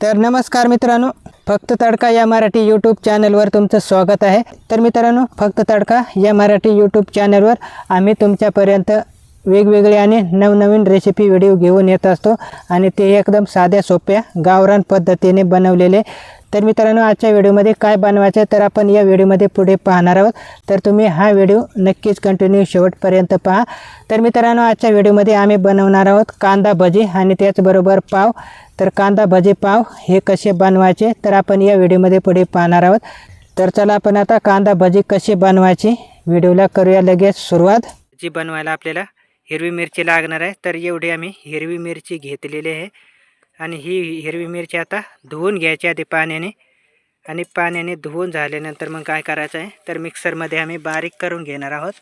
तर नमस्कार मित्रांनो फक्त तडका या मराठी यूट्यूब चॅनलवर तुमचं स्वागत आहे. तर मित्रांनो फक्त तडका या मराठी यूट्यूब चॅनलवर आम्ही तुमच्यापर्यंत वेगवेगळे आणि नवनवीन रेसिपी व्हिडिओ घेऊन येत असतो आणि ते एकदम साध्या सोप्या गावरान पद्धतीने बनवलेले. तर मित्रांनो आजच्या व्हिडिओमध्ये काय बनवायचं तर आपण या व्हिडिओमध्ये पुढे पाहणार आहोत. तर तुम्ही हा व्हिडिओ नक्कीच कंटिन्यू शेवटपर्यंत पहा. तर मित्रांनो आजच्या व्हिडिओमध्ये आम्ही बनवणार आहोत कांदा भजी आणि त्याचबरोबर पाव. तर कांदा भजी पाव हे कसे बनवायचे तर आपण या व्हिडिओमध्ये पुढे पाहणार आहोत. तर चला आपण आता कांदा भजी कशी बनवायची व्हिडिओला करूया लगेच सुरुवात. जी बनवायला आपल्याला हिरवी मिरची लागणार आहे तर एवढी आम्ही हिरवी मिरची घेतलेली आहे. आणि ही हिरवी मिरची आता धुवून घ्यायची आधी पाण्याने. आणि पाण्याने धुवून झाल्यानंतर मग काय करायचं आहे तर मिक्सरमध्ये आम्ही बारीक करून घेणार आहोत.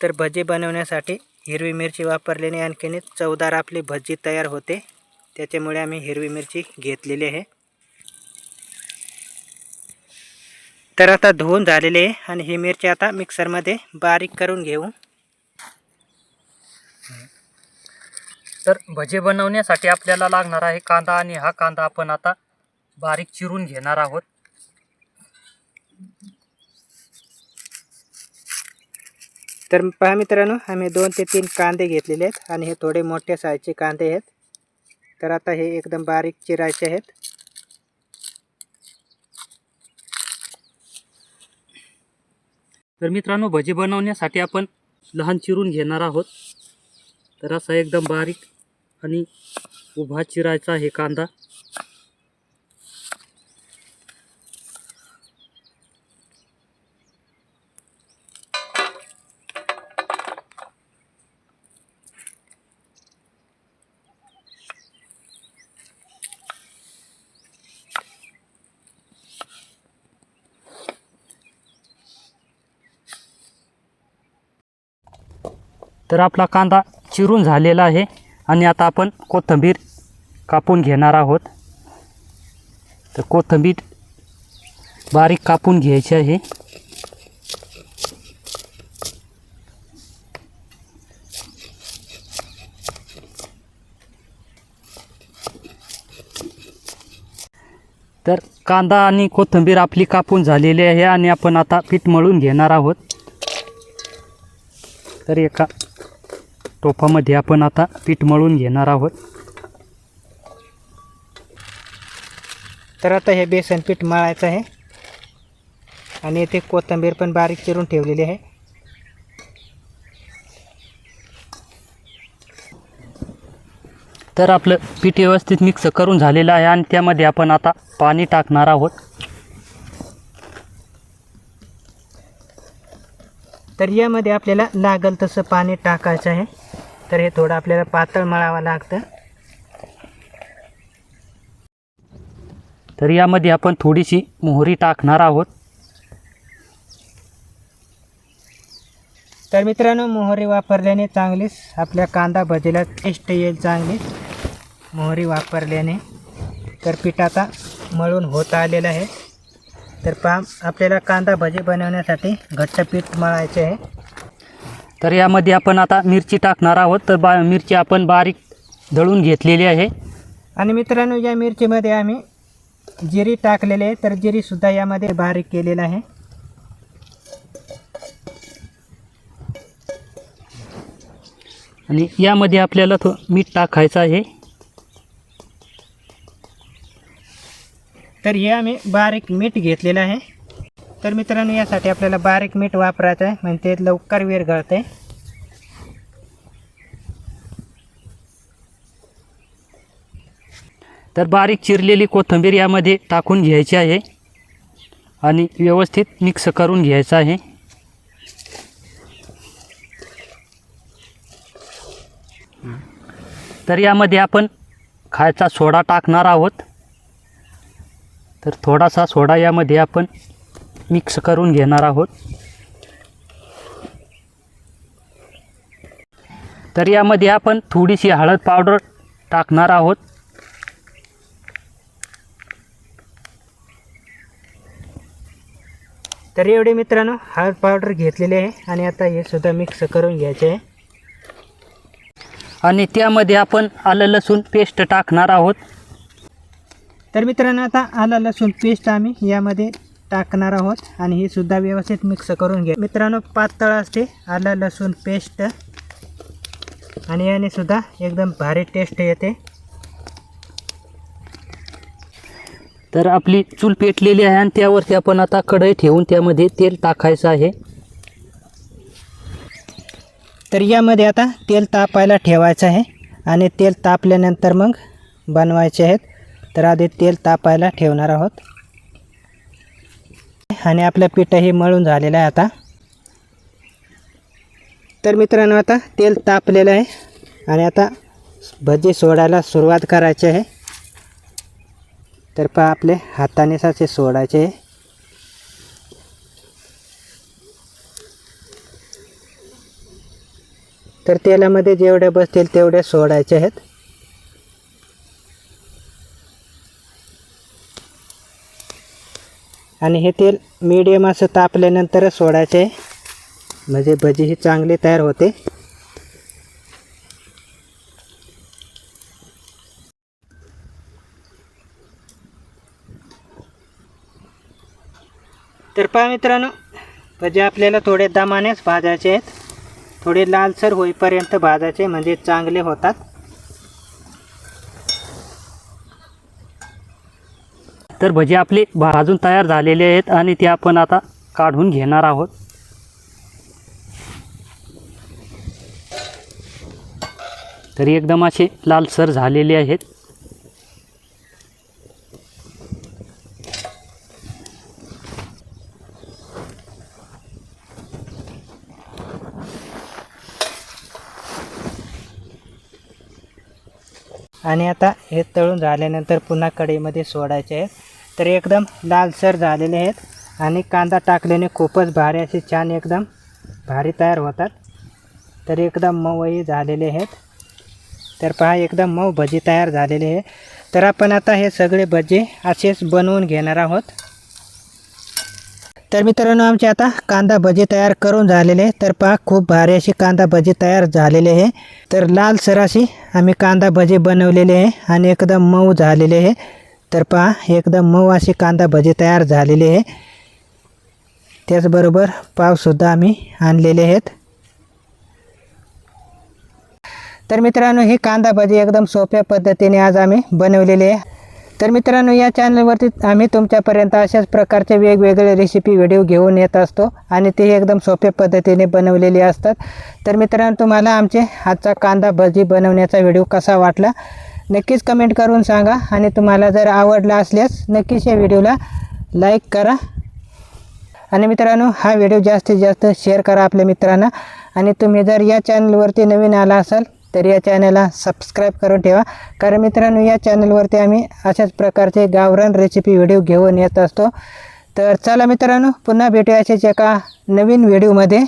तर भजी बनवण्यासाठी हिरवी मिरची वापरल्याने आणखीन चवदार आपली भजी तयार होते. त्याच्यामुळे आम्ही हिरवी मिरची घेतलेली आहे. तर आता धुवून झालेले आहे आणि ही मिरची आता मिक्सरमध्ये बारीक करून घेऊ. तर भजे बनवण्यासाठी आपल्याला लागणार आहे कांदा आणि हा कांदा आपण आता बारीक चिरून घेणार आहोत. तर पहा मित्रांनो आम्ही दोन ते तीन कांदे घेतलेले आहेत आणि हे थोडे मोठ्या साईजचे कांदे आहेत. तर आता हे एकदम बारीक चिरायचे आहेत. तर मित्रांनो भजी बनवण्यासाठी आपण लहान चिरून घेणार आहोत. तर असा एकदम बारीक आणि उभा चिरायचा हे कांदा. तर आपला कांदा चिरून झालेला आहे आणि आता आपण कोथिंबीर कापून घेणार आहोत. तर कोथिंबीर बारीक कापून घ्यायची आहे. तर कांदा आणि कोथिंबीर आपली कापून झालेली आहे आणि आपण आता पीठ मळून घेणार आहोत. तर एका टोपामध्ये आपण आता पीठ मळून घेणार आहोत. तर आता हे बेसन पीठ मळायचं आहे. आणि येथे कोथिंबीर पण बारीक चिरून ठेवलेली आहे. तर आपलं पीठ व्यवस्थित मिक्स करून झालेलं आहे आणि त्यामध्ये आपण आता पाणी टाकणार आहोत. तर यामध्ये आपल्याला लागल तसं पाणी टाकायचं आहे. तर हे थोडं आपल्याला पातळ मळावं लागतं. तर यामध्ये आपण थोडीशी मोहरी टाकणार आहोत. तर मित्रांनो मोहरी वापरल्याने चांगलीच आपल्या कांदा भजीला टेस्ट येईल चांगली मोहरी वापरल्याने तर पीठ आता मळून होत आलेलं आहे. तर पहा आपल्याला कांदा भजी बनवण्यासाठी घट्ट पीठ मळायचे आहे. तर यामध्ये आपण आता मिरची टाकणार आहोत. तर बा मिरची आपण बारीक दळून घेतलेली आहे. आणि मित्रांनो या मिरचीमध्ये आम्ही जिरी टाकलेले आहे. तर जिरीसुद्धा यामध्ये बारीक केलेलं आहे. आणि यामध्ये आपल्याला थो मीठ टाकायचं आहे. तर हे आम्ही बारीक मीठ घेतलेलं आहे. तर मित्रांनो यासाठी आपल्याला बारीक मीठ वापरायचं आहे. म्हणजे ते लवकर विरघळते तर बारीक चिरलेली कोथिंबीर यामध्ये टाकून घ्यायची आहे आणि व्यवस्थित मिक्स करून घ्यायचं आहे. तर यामध्ये आपण खायचा सोडा टाकणार आहोत. तर थोडासा सोडा यामध्ये आपण मिक्स करून घेणार आहोत. तर यामध्ये आपण थोडीशी हळद पावडर टाकणार आहोत. तर एवढे मित्रांनो हळद पावडर घेतलेले आहे आणि आता हे सुद्धा मिक्स करून घ्यायचे आहे. आणि त्यामध्ये आपण आलं लसूण पेस्ट टाकणार आहोत. तर मित्रांनो आता आलं लसूण पेस्ट आम्ही यामध्ये टाकणार आहोत आणि ही सुद्धा व्यवस्थित मिक्स करून घ्या. मित्रांनो पातळ असते आलं लसूण पेस्ट आणि याने सुद्धा एकदम भारी टेस्ट येते. तर आपली चूल पेटलेली आहे आणि त्यावरती आपण आता कढई ठेवून त्यामध्ये तेल टाकायचं आहे. तर यामध्ये आता तेल तापायला ठेवायचं आहे आणि तेल तापल्यानंतर मग बनवायचे आहेत. तर आधी तेल तापायला ठेवणार आहोत. आणि आपलं पिठंही मळून झालेलं आहे आता. तर मित्रांनो आता तेल तापलेलं आहे. आणि आता भजी सोडायला सुरुवात करायची आहे. तर पहा आपले हाताने असे सोडायचे आहे. तर तेलामध्ये जेवढे बसतील तेवढे सोडायचे आहेत. आणि हे तेल मीडियम असं तापल्यानंतरच सोडायचे. आहे म्हणजे भजी ही चांगली तयार होते. तर पहा मित्रांनो भजी आपल्याला थोडे दमानेच भाजायचे आहेत. थोडे लालसर होईपर्यंत भाजायचे म्हणजे चांगले होतात. तर भजी आपले भाजून तयार झालेले आहेत आणि ते आपण आता काढून घेणार आहोत. तरी एकदम असे लालसर झालेले आहेत. आणि आता हे तळून झाल्यानंतर पुन्हा कढईमध्ये सोडायचे आहेत तर एकदम लालसर झालेले आहेत आणि कांदा टाकल्याने खूपच भारी असे छान एकदम भारी तयार होतात. तर एकदम मऊही झालेले आहेत. तर पहा एकदम मऊ भजी तयार झालेले आहे तर आपण आता हे सगळे भजी असेच बनवून घेणार आहोत. तर मित्रांनो आमचे आता कांदा भजी तयार करून झालेले आहे. तर पहा खूप भारी अशी कांदा भजी तयार झालेली आहे. तर लाल सराशी आम्ही कांदा भजी बनवलेले आहे आणि एकदम मऊ झालेले आहे. तर पहा एकदम मऊ अशी कांदा भजे तयार झालेली आहे. त्याचबरोबर पावसुद्धा आम्ही आणलेले आहेत. तर मित्रांनो ही कांदा भजी एकदम सोप्या पद्धतीने आज आम्ही बनवलेली आहे. तर मित्रांनो या चॅनलवरती आम्ही तुमच्यापर्यंत अशाच प्रकारचे वेगवेगळे रेसिपी व्हिडिओ घेऊन येत असतो आणि ते एकदम सोप्या पद्धतीने बनवलेले असतात. तर मित्रांनो तुम्हाला आमचे आजचा कांदा भजी बनवण्याचा व्हिडिओ कसा वाटला? नक्कीच कमेंट करून सांगा. आणि तुम्हाला जर आवडला असल्यास नक्कीच या व्हिडिओला लाईक करा. आणि मित्रांनो हा व्हिडिओ जास्तीत जास्त शेअर करा आपल्या मित्रांना. आणि तुम्ही जर या चॅनलवरती नवीन आला असाल तर या चॅनलला सबस्क्राईब करून ठेवा. कारण मित्रांनो या चॅनलवरती आम्ही अशाच प्रकारचे गावरान रेसिपी व्हिडिओ घेऊन येत असतो. तर चला मित्रांनो पुन्हा भेटूया अशाच एका नवीन व्हिडिओमध्ये